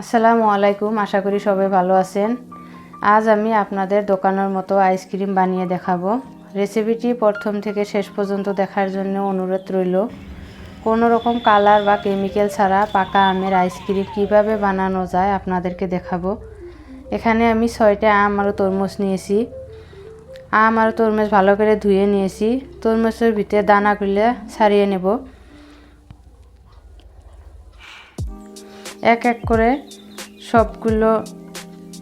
আসসালামু আলাইকুম, আশা করি সবাই ভালো আছেন। আজ আমি আপনাদের দোকানের মতো আইসক্রিম বানিয়ে দেখাবো। রেসিপিটি প্রথম থেকে শেষ পর্যন্ত দেখার জন্য অনুরোধ রইল। কোনো রকম কালার বা কেমিক্যাল ছাড়া পাকা আমের আইসক্রিম কীভাবে বানানো যায় আপনাদেরকে দেখাবো। এখানে আমি ছয়টা আম আর তরমুজ নিয়েছি। আম আর তরমুজ ভালো করে ধুয়ে নিয়েছি। তরমুজের ভিতরে দানাগুলো ছাড়িয়ে নেব। এক এক করে সবগুলো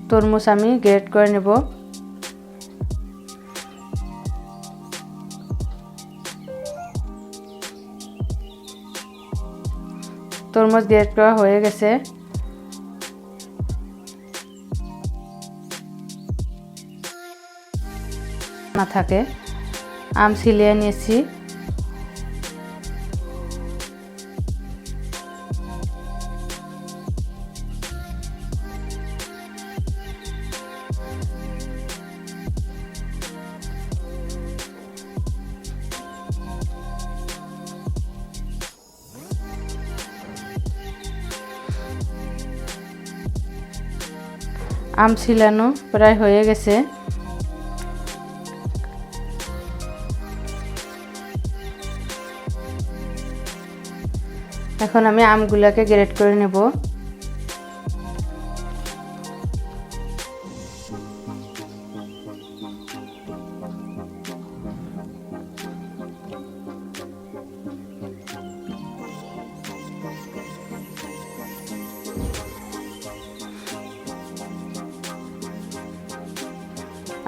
তরমুজ আমি গ্রেড করে নেব। তরমুজ গ্রেড করা হয়ে গেছে। না থাকে, আম ছিলিয়ে নিয়েছি। আম ছিলানো প্রায় হয়ে গেছে। এখন আমি আমগুলাকে গ্রেড করে নেব।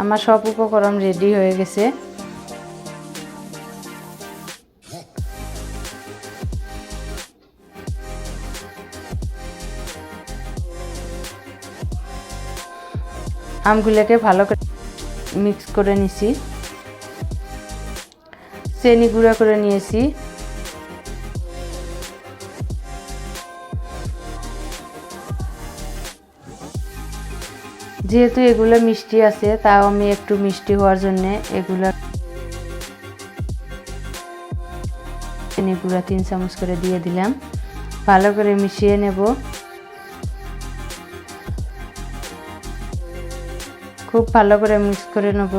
আমার সব উপকরণ রেডি হয়ে গেছে। আমগুলোকে ভালো করে মিক্স করে নিছি। চেনি গুঁড়া করে নিয়েছি। যেহেতু এগুলো মিষ্টি আছে, তাও আমি একটু মিষ্টি হওয়ার জন্যে এগুলো চিনি গুঁড়া তিন চামচ করে দিয়ে দিলাম। ভালো করে মিশিয়ে নেব। খুব ভালো করে মিক্স করে নেব।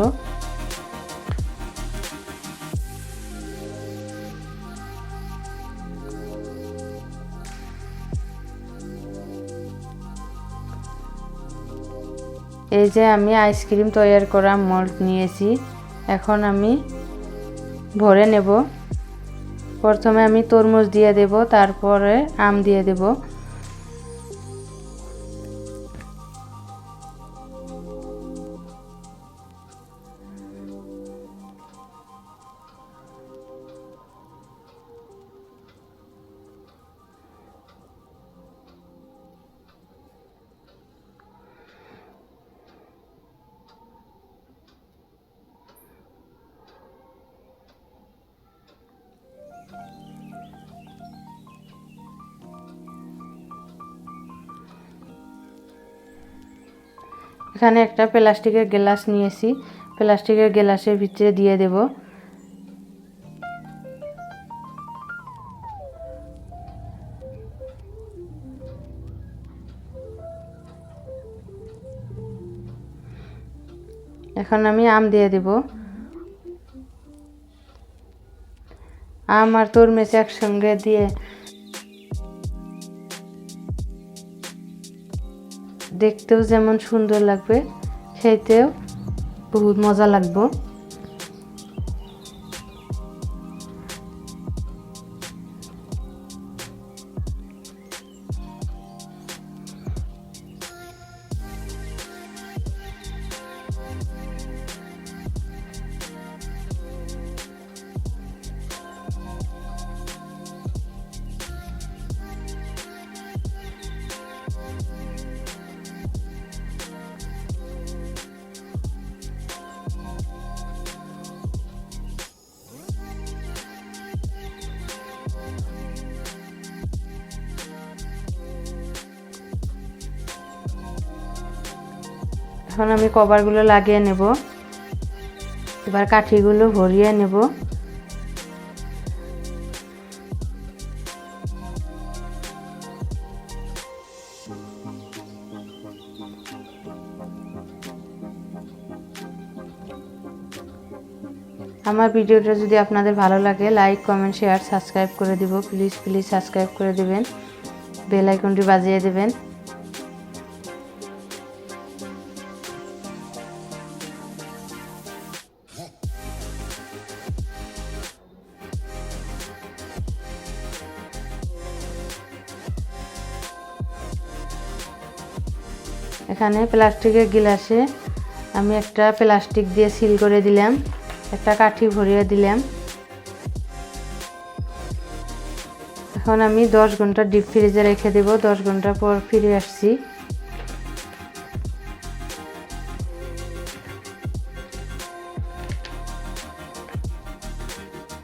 এই যে আমি আইসক্রিম তৈরি করা মল্ট নিয়েছি। এখন আমি ভরে নেব। প্রথমে আমি তরমুজ দিয়ে দেব, তারপরে আম দিয়ে দেব। এখানে একটা প্লাস্টিকের গ্লাস নিয়েছি। প্লাস্টিকের গ্লাসের ভিতরে দিয়ে দেব। এখন আমি আম দিয়ে দেব। আম আর তরমুজ একসঙ্গে দিয়ে দেখতেও যেমন সুন্দর লাগবে খেতেও বহুত মজা লাগবে। এখন আমি কভারগুলো লাগিয়ে নেব। এবার কাঠিগুলো ভরিয়ে নেব। আমার ভিডিওটা যদি আপনাদের ভালো লাগে লাইক কমেন্ট শেয়ার সাবস্ক্রাইব করে দিব। প্লিজ প্লিজ সাবস্ক্রাইব করে দেবেন। বেল আইকনটি বাজিয়ে দেবেন। এখানে প্লাস্টিকের গিলাসে আমি একটা প্লাস্টিক দিয়ে সিল করে দিলাম, একটা কাঠি ভরিয়ে দিলাম। এখন আমি দশ ঘণ্টা ডিপ ফ্রিজে রেখে দেব, দশ ঘণ্টা পর ফিরে আসছি।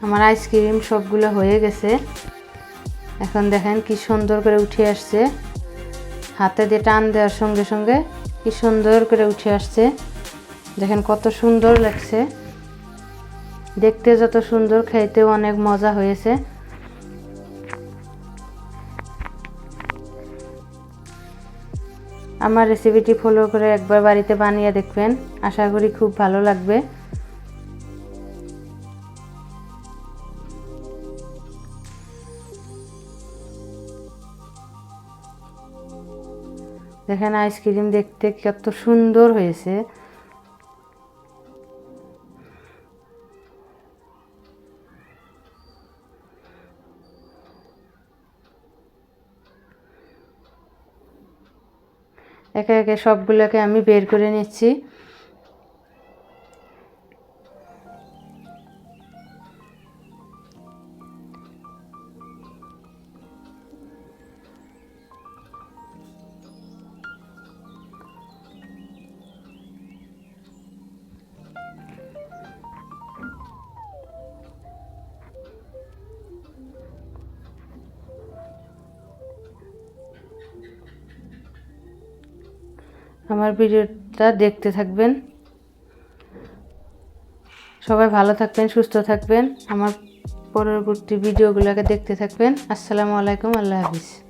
আমার আইসক্রিম সবগুলো হয়ে গেছে। এখন দেখেন কি সুন্দর করে উঠে আসছে। হাতে দিয়ে টান দেওয়ার সঙ্গে সঙ্গে কি সুন্দর করে উঠে আসছে। দেখেন কত সুন্দর লাগছে। দেখতে যত সুন্দর, খাইতেও অনেক মজা হয়েছে। আমার রেসিপিটি ফলো করে একবার বাড়িতে বানিয়ে দেখবেন। আশা করি খুব ভালো লাগবে। দেখেন আইসক্রিম দেখতে কত সুন্দর হয়েছে। একে একে সবগুলোকে আমি বের করে নিচ্ছি। আমার ভিডিওটা দেখতে থাকবেন। সবাই ভালো থাকবেন, সুস্থ থাকবেন। আমার পরবর্তী ভিডিওগুলোকে দেখতে থাকবেন। আসসালামু আলাইকুম, আল্লাহ হাফিজ।